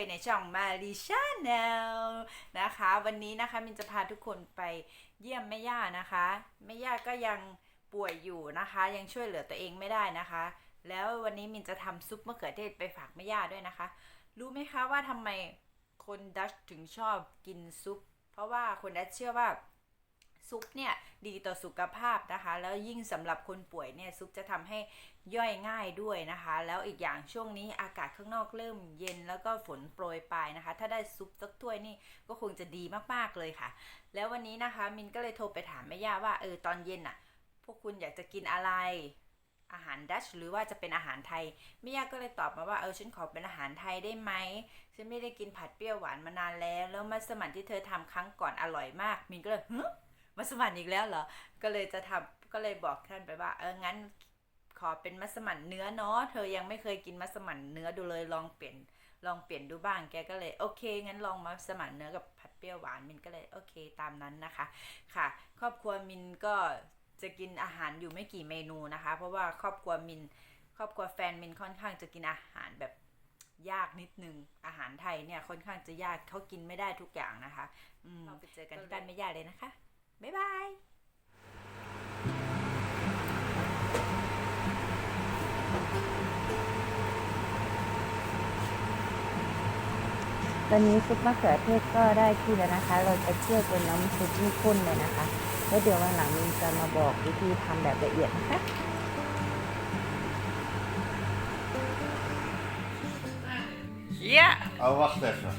ยในช่องมาริชาแนลนะคะ วันนี้นะคะมินจะพาทุกคนไปเยี่ยมแม่ย่านะคะแม่ย่าก็ยังป่วยอยู่นะคะ ยังช่วยเหลือตัวเองไม่ได้นะคะ แล้ววันนี้มินจะทำซุปมะเขือเทศไปฝากแม่ย่าด้วยนะคะ รู้ไหมคะว่าทำไมคนดัชถึงชอบกินซุป เพราะว่าคนดัชเชื่อว่าซุปเนี่ยดีต่อสุขภาพนะคะ แล้วยิ่งสำหรับคนป่วยเนี่ยซุปจะทำให้ ย่อยง่ายด้วยนะคะ แล้วอีกอย่างช่วงนี้อากาศข้างนอกเริ่มเย็นแล้วก็ฝนโปรยปลายนะคะ ถ้าได้ซุปสักถ้วยนี่ก็คงจะดีมากๆเลยค่ะ แล้ววันนี้นะคะมินก็เลยโทรไปถามแม่ย่าว่าเออตอนเย็นน่ะ พวกคุณอยากจะกินอะไรอาหารดัชหรือว่าจะเป็นอาหารไทยแม่ย่าก็เลยตอบมาว่าเออฉันขอเป็นอาหารไทยได้ไหมฉันไม่ได้กินผัดเปรี้ยวหวานมานานแล้ว แล้วมัสมั่นที่เธอทำครั้งก่อนอร่อยมาก มินก็เลยฮึมัสมั่นอีกแล้วเหรอก็เลยจะทำก็เลยบอกท่านไปว่าเอองั้น ขอเป็นมัสมั่นเนื้อเนาะเธอยังไม่เคยกินมัสมั่นเนื้อดูเลยลองเปลี่ยนลองเปลี่ยนดูบ้างแกก็เลยโอเคงั้นลองมัสมั่นเนื้อกับผัดเปรี้ยวหวานมินก็เลยโอเคตามนั้นนะคะค่ะ ครอบครัวมินก็จะกินอาหารอยู่ไม่กี่เมนูนะคะ เพราะว่าครอบครัวมิน ครอบครัวแฟนมินค่อนข้างจะกินอาหารแบบยากนิดนึงอาหารไทยเนี่ยค่อนข้างจะยากเขากินไม่ได้ทุกอย่างนะคะอืมเราไปเจอกันที่บ้านไม่ยากเลยนะคะบ๊ายบาย ตอนนี้ซุปมะเขือเทศก็ได้ที่แล้วนะคะ เราจะเคี่ยวจนน้ำซุปนี่ข้นเลยนะคะ แล้วเดี๋ยววันหลังมินจะมาบอกวิธีทำแบบละเอียดนะคะ Ja. Oh, wacht even.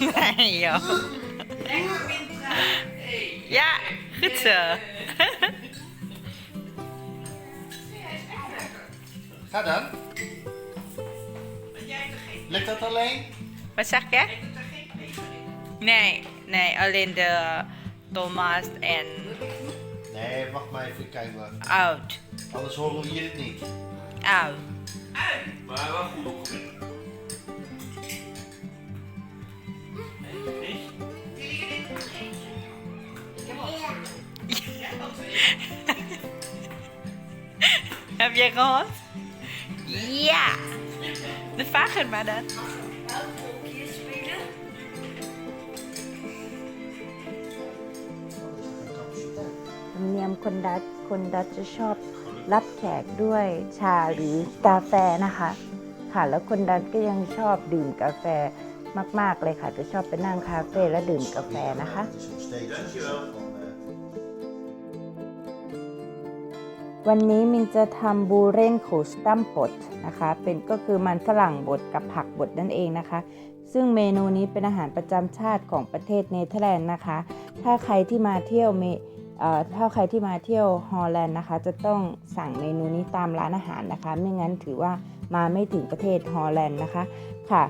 Nee, joh. Ja, goed zo. Ga dan. Lukt dat alleen? Wat zeg je? Nee, nee, alleen de Thomas en Nee, wacht maar even kijken. oud. Anders horen we hier het niet. Oud. Maar wel goed opgelet. Heb je gehoord? Ja. De vragen maar dan. ธรรมเนียมคนดัตคนดัตจะชอบรับแขกด้วยชาหรือกาแฟนะคะ ค่ะแล้วคนดัตก็ยังชอบดื่มกาแฟมาก ๆ เลยค่ะ จะชอบไปนั่งคาเฟ่แล้วดื่มกาแฟนะคะ Dankjewel. วันนี้มินจะทำบูเร่งโคสตัมบดนะคะ เป็นก็คือมันฝรั่งบดกับผักบดนั่นเองนะคะ ซึ่งเมนูนี้เป็นอาหารประจำชาติของประเทศเนเธอร์แลนด์นะคะ ถ้าใครที่มาเที่ยวเมถ้าใครที่มาเที่ยวฮอลแลนด์นะคะ จะต้องสั่งเมนูนี้ตามร้านอาหารนะคะ ไม่งั้นถือว่ามาไม่ถึงประเทศฮอลแลนด์นะคะค่ะ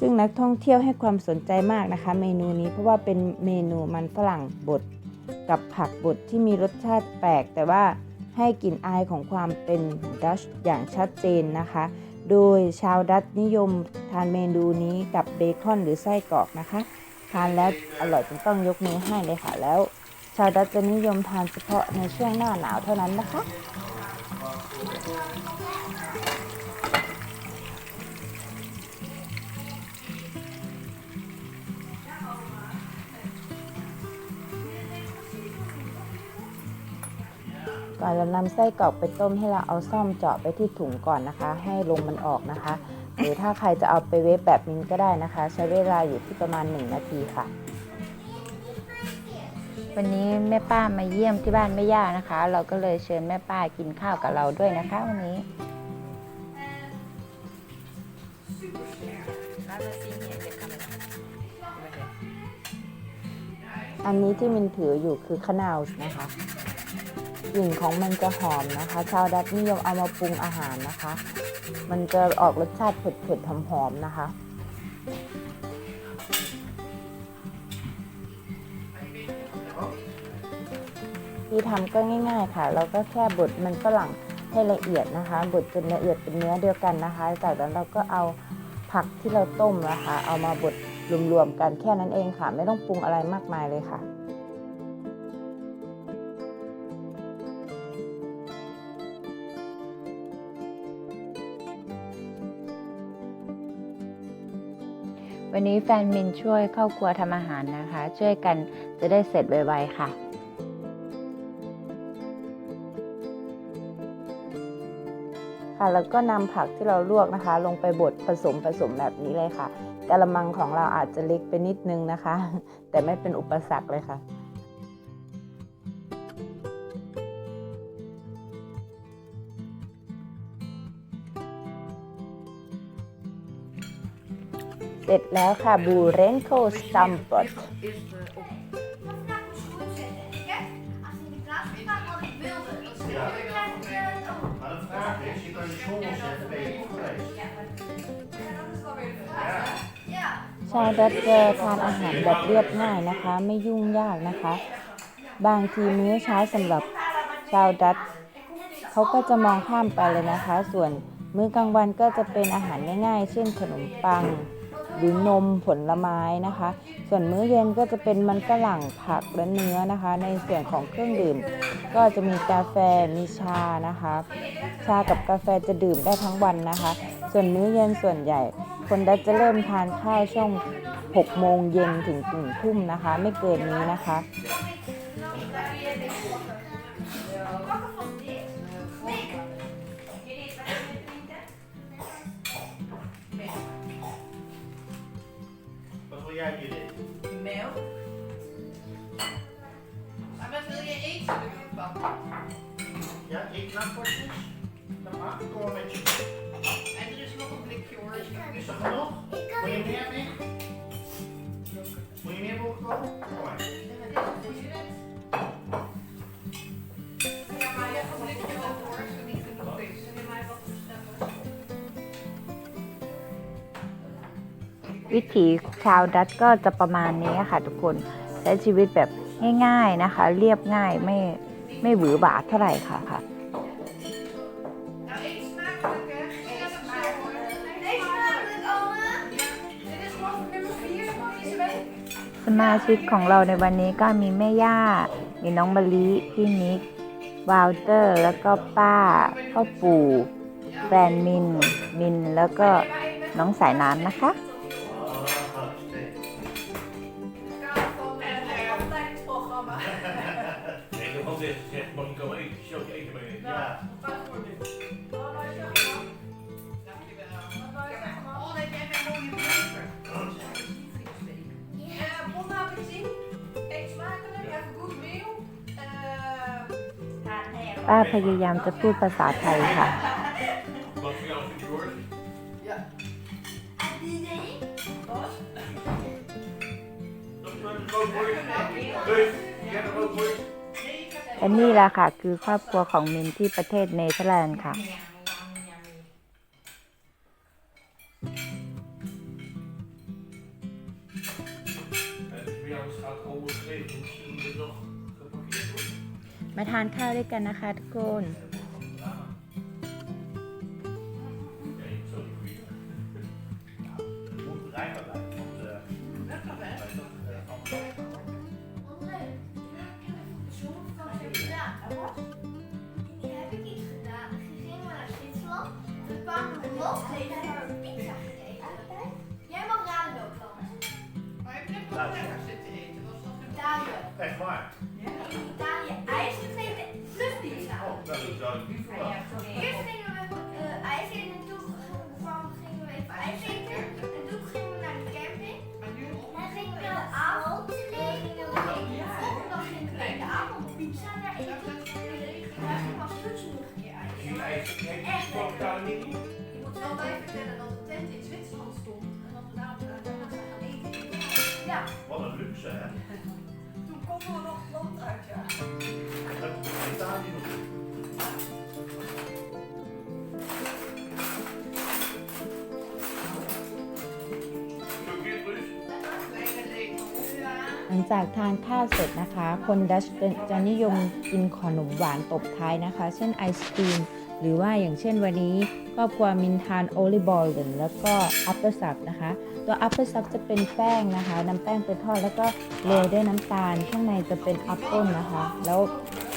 ซึ่งนักท่องเที่ยวให้ความสนใจมากนะคะ เมนูนี้เพราะว่าเป็นเมนูมันฝรั่งบดกับผักบดที่มีรสชาติแปลกแต่ว่า ให้กลิ่นอายของความเป็นดัชอย่างชัดเจนนะคะ โดยชาวดัตช์นิยมทานเมนูนี้กับเบคอนหรือไส้กรอกนะคะ ทานแล้วอร่อยจนต้องยกนิ้ให้เลยค่ะแล้ว ชาวดัตช์จะนิยมทานเฉพาะในช่วงหน้าหนาวเท่านั้นนะคะ ก่อนเรานำไส้กรอกไปต้มให้เราเอาซ่อมเจาะไปที่ถุงก่อนนะคะ ให้ลมมันออกนะคะ หรือถ้าใครจะเอาไปเวฟแบบนี้ก็ได้นะคะ ใช้เวลาอยู่ที่ประมาณ 1 นาทีค่ะ วันนี้แม่ป้ามาเยี่ยมที่บ้านแม่ย่านะคะ เราก็เลยเชิญแม่ป้ากินข้าวกับเราด้วยนะคะ วันนี้ Laten zien in de camera. อันนี้ที่มินถืออยู่คือขนาวนะคะ กลิ่นของมันจะหอมนะคะ ชาวดัต์นิยมเอามาปรุงอาหารนะคะ มันจะออกรสชาติเผ็ดๆหอมๆนะคะที่ทำก็ง่าย ๆค่ะ เราก็แค่บดมันฝรั่งให้ละเอียดนะคะ บดจนละเอียดเป็นเนื้อเดียวกันนะคะ จากนั้นเราก็เอาผักที่เราต้มนะคะ เอามาบดรวมๆกันแค่นั้นเองค่ะ ไม่ต้องปรุงอะไรมากมายเลยค่ะ วันนี้แฟนมินช่วยเข้าครัวทำอาหารนะคะ ช่วยกันจะได้เสร็จไวๆค่ะค่ะแล้วก็นำผักที่เราลวกนะคะ ลงไปบดผสมผสมแบบนี้เลยค่ะกระมังของเราอาจจะเล็กไปนิดนึงนะคะ แต่ไม่เป็นอุปสรรคเลยค่ะ เสร็จแล้วค่ะบูเรนโคสตัมปอตชาวดัตเจอทานอาหารแบบเรียบง่ายนะคะ ไม่ยุ่งยากนะคะ บางทีมื้อเช้าสำหรับชาวดัตเขาก็จะมองข้ามไปเลยนะคะ ส่วนมื้อกลางวันก็จะเป็นอาหารง่ายๆ เช่นขนมปัง หรือนมผลไม้นะคะ ส่วนมื้อเย็นก็จะเป็นมันฝรั่งผักและเนื้อนะคะ ในส่วนของเครื่องดื่ม ก็จะมีกาแฟมีชานะคะ ชากับกาแฟจะดื่มได้ทั้งวันนะคะ ส่วนมื้อเย็นส่วนใหญ่ คนดัตจะเริ่มทานข้าวช่วง6โมงเย็นถึงถึงทุ่มนะคะ ไม่เกินนี้นะคะ jij hier in? Melk. Maar wat wil je eten papa? Ja, ik knakworstjes? Dat mag, kom maar met je. En er is nog een blikje hoor. Is er genoeg? Wil je meer mee? Wil je meer boerenkool? Kom maar. Ja, วิถีชาวดัตก็จะประมาณนี้ค่ะ ทุกคนใช้ชีวิตแบบง่าย ๆนะคะ เรียบง่ายไม่ไม่หวือหวาเท่าไหร่ค่ะค่ะสมาชิกของเราในวันนี้ก็มีแม่ย่า มีน้องมะลิพี่นิกวาลเตอร์ แล้วก็ป้า พ่อปู่แฟนมิน มิน แล้วก็น้องสายน้ำนะคะ ป้าพยายามจะพูดภาษาไทยค่ะ และนี่แหละค่ะ คือครอบครัวของมินที่ประเทศเนเธอร์แลนด์ค่ะเราสาวเขาเล่นชิมเลยเนะ มาทานข้าวด้วยกันนะคะทุกคน Wat een luxe, hè? Toen konden we nog het land uit, ja. Italië nog. Blokkeert, หลังจากทานข้าวเสร็จนะคะ คนดัชจะนิยมกินขนมหวานตบท้ายนะคะ เช่นไอศครีม หรือว่าอย่างเช่นวันนี้ครอบครัวมินทานโอลิบอลแล้วก็อัปเปอร์ซับนะคะ ตัวอัปเปอร์ซับจะเป็นแป้งนะคะนำแป้งไปทอดแล้วก็โรยด้วยน้ำตาล ข้างในจะเป็นแอปเปิลนะคะ แล้ว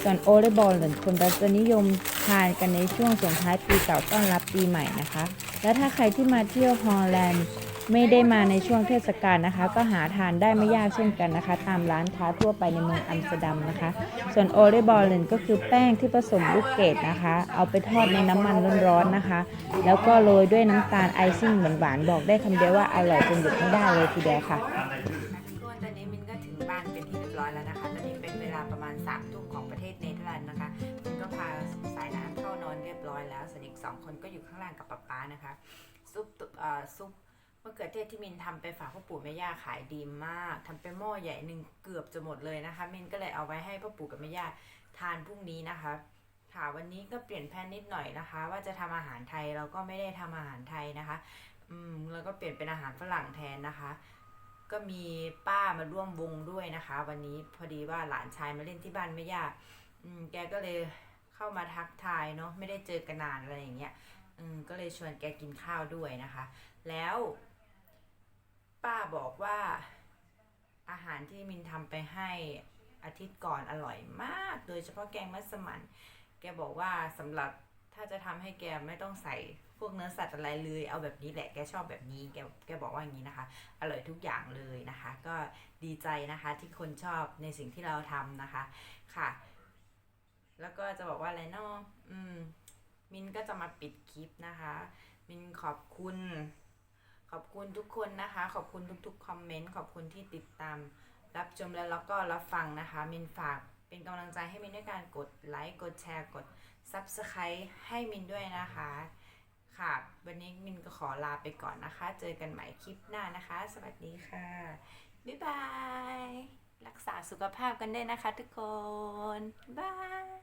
ส่วนโอลิบอลคนดัชจะนิยมทานกันในช่วงส่งท้ายปีเก่าต้อนรับปีใหม่นะคะ แล้วถ้าใครที่มาเที่ยวฮอลแลนด์ ไม่ได้มาในช่วงเทศกาลนะคะ ก็หาทานได้ไม่ยากเช่นกันนะคะ ตามร้านค้าทั่วไปในเมืองอัมสเตอร์ดัมนะคะ ส่วนโอเลบอลเลนก็คือแป้งที่ผสมลูกเกดนะคะ เอาไปทอดในน้ำมันร้อนๆนะคะ แล้วก็โรยด้วยน้ำตาลไอซิ่งหวานๆบอกได้คำเดียวว่าอร่อยจนหยุดไม่ได้เลยทีเดียวค่ะทุกคนตอนนี้มินก็ถึงบ้านเป็นที่เรียบร้อยแล้วนะคะตอนนี้เป็นเวลาประมาณ3ามทุ่มของประเทศเนเธอร์แลนด์นะคะมินก็พาสายน้ำเข้านอนเรียบร้อยแล้วส่วนอีกสองคนก็อยู่ข้างล่างกับป๊าป๊านะคะซุปตุเอ่อซุป มะเขือเทศที่มินทำไปฝากพ่อปู่แม่ย่าขายดีมากทำไปหม้อใหญ่หนึ่งเกือบจะหมดเลยนะคะ มินก็เลยเอาไว้ให้พ่อปู่กับแม่ย่าทานพรุ่งนี้นะคะ ค่ะวันนี้ก็เปลี่ยนแผนนิดหน่อยนะคะ ว่าจะทำอาหารไทยเราก็ไม่ได้ทำอาหารไทยนะคะ อืมแล้วก็เปลี่ยนเป็นอาหารฝรั่งแทนนะคะ ก็มีป้ามาร่วมวงด้วยนะคะ วันนี้พอดีว่าหลานชายมาเล่นที่บ้านไม่ย่าอืมแกก็เลยเข้ามาทักทายเนาะไม่ได้เจอกันนานอะไรอย่างเงี้ยอืมก็เลยชวนแกกินข้าวด้วยนะคะ แล้ว ป้าบอกว่า อาหารที่มินทำไปให้อาทิตย์ก่อนอร่อยมาก โดยเฉพาะแกงมัสมั่นแกบอกว่าสำหรับถ้าจะทำให้แกไม่ต้องใส่พวกเนื้อสัตว์อะไรเลย เอาแบบนี้แหละแกชอบแบบนี้แกแกบอกว่าอย่างนี้นะคะ อร่อยทุกอย่างเลยนะคะ ก็ดีใจนะคะที่คนชอบในสิ่งที่เราทำนะคะค่ะ แล้วก็จะบอกว่าอะไรเนาะอืมมินก็จะมาปิดคลิปนะคะ มินขอบคุณ ขอบคุณทุกคนนะคะ ขอบคุณทุกๆคอมเมนต์ขอบคุณที่ติดตาม รับชมแล้วแล้วก็รับฟังนะคะมินฝากเป็นกำลังใจให้มินด้วยการกดไลค์กดแชร์กด Subscribe ให้มินด้วยนะคะ ค่ะ วันนี้มินก็ขอลาไปก่อนนะคะ เจอกันใหม่คลิปหน้านะคะ สวัสดีค่ะ บ๊ายบาย รักษาสุขภาพกันด้วยนะคะทุกคนบ๊ายบาย